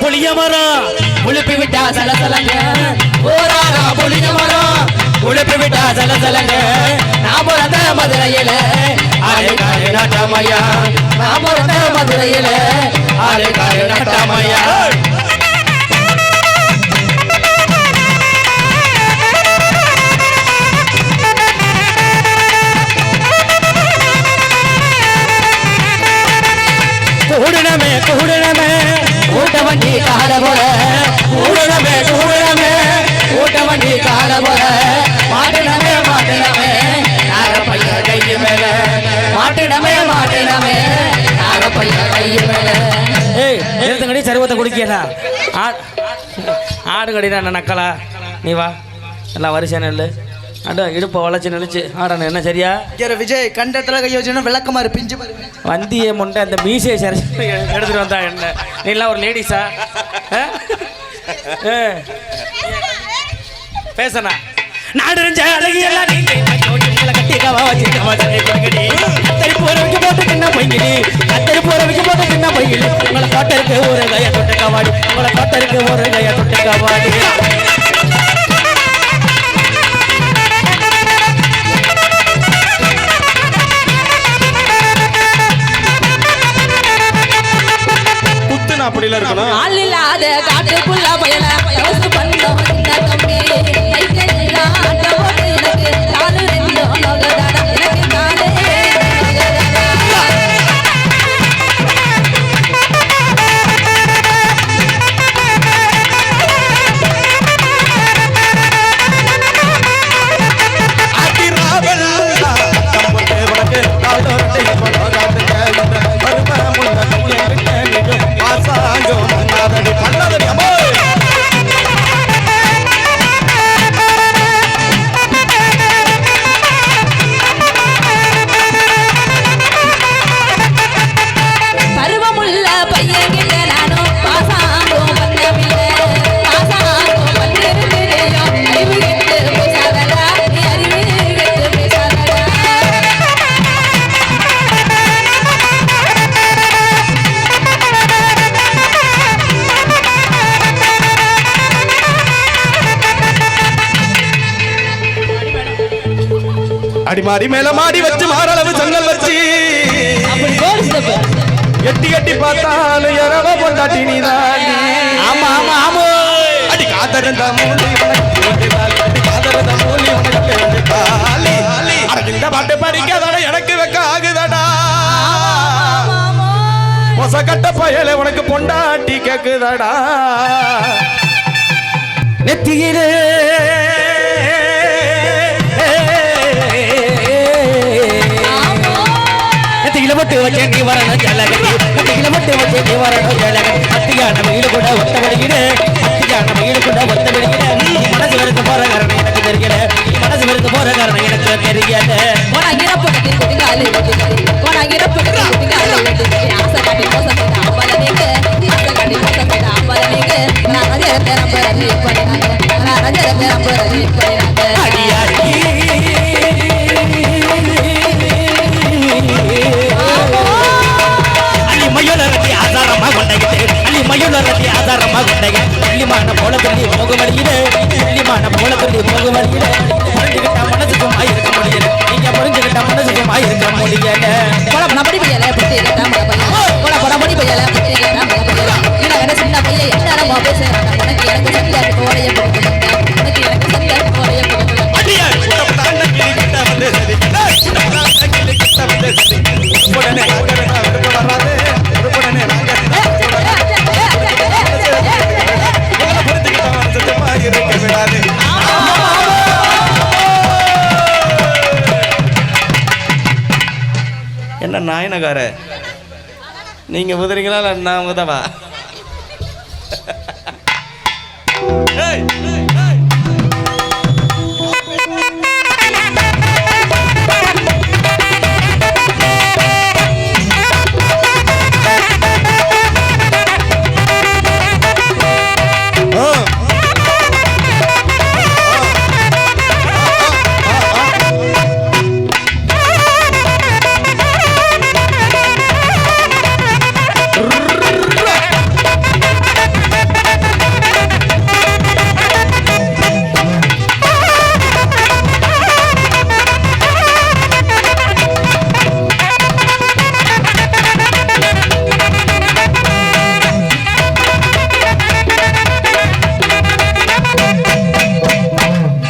புளிய மரம் உழுப்பி விட்டா சலசலங்க. ஓராரா புளிய மரம் உழுப்பி விட்டா சலசலங்க. நான் பிறந்த மதுரையில ஆளு காரு நாட்டாமையா. நான் பிறந்த மதுரையில ஆளு காரு நாட்டாமையா. வண்டி கால போல. கூடனமே கூடனமே கூட்ட வண்டி கால போல. மாட்டினமே மாட்டினமே நார பைய கைய மேல. மாட்டினமே மாட்டினமே நார பைய கைய மேல. ஏய் நிறுத்தங்கடி சருவத்தை குடிக்கிறா ஆடு கடினா நக்கலா நீ வா. எல்லாம் வரிசை நெல்லு. அட இடுப்பை வளைச்சு நெளிச்சு. ஆடணும் என்ன சரியா? இங்க விஜய் கண்டத்துல கை வச்சுன்னா விளக்கமாறு பிஞ்சு. வந்திய முண்டை அந்த மீசையை சரி எடுத்துட்டு வந்தா என்ன? நீலாம் ஒரு லேடிஸா? பேசனா நாடுஞ்ச அழகி எல்லாம் நீங்க உங்களை காட்டருக்கு ஒரு கைய தொட்டு கவாடி. உங்களை காட்டருக்கு ஒரு கைய தொட்டு கவாடி. குத்துனா இருக்கணும். ஆள் இல்லாத காட்டுக்குள்ள பயல பண்ணோம் தம்பி அடி மாடி மேல மாடி வச்சு மாரளவு சங்கல் வச்சு. எட்டி எட்டி பார்த்தாலும் இரவ பொண்டாட்டி நீ தாண்டி ஆமா ஆமா ஆமா. அடி காதறந்த மூலி காதறந்த இந்த பாட்டு படிக்காதடா எனக்கு வெக்க ஆகுதடா. மொசக்கட்ட பயல உனக்கு பொண்டாட்டி கேக்குதடா. நெத்தியிலே மட்டும் வச்சே நீ வரணும் ஜலகதி நெத்தியில மட்டும் வச்சே நீ வரணும் ஜலகதி அத்தியான வெயில கூட ஒத்த வடிகிடு அத்தியான வெயில கூட ஒத்த வடிகிடு நீ மனசு வெறுத்து போற காரணம் எனக்கு தெரியல நீ மனசு வெறுத்து போற காரணம் எனக்கு தெரியல ஆசை காட்டி மோசம் ஆசை காட்டி மோசம் நான் ரஞ்சகத்தை நம்ப நீ பண்ணி நான் ரஜ நம்ப ரீட் பண்ணினாங்க. என்ன நாயனகார. நீங்க உதறீங்களா இல்லை நான் உதவா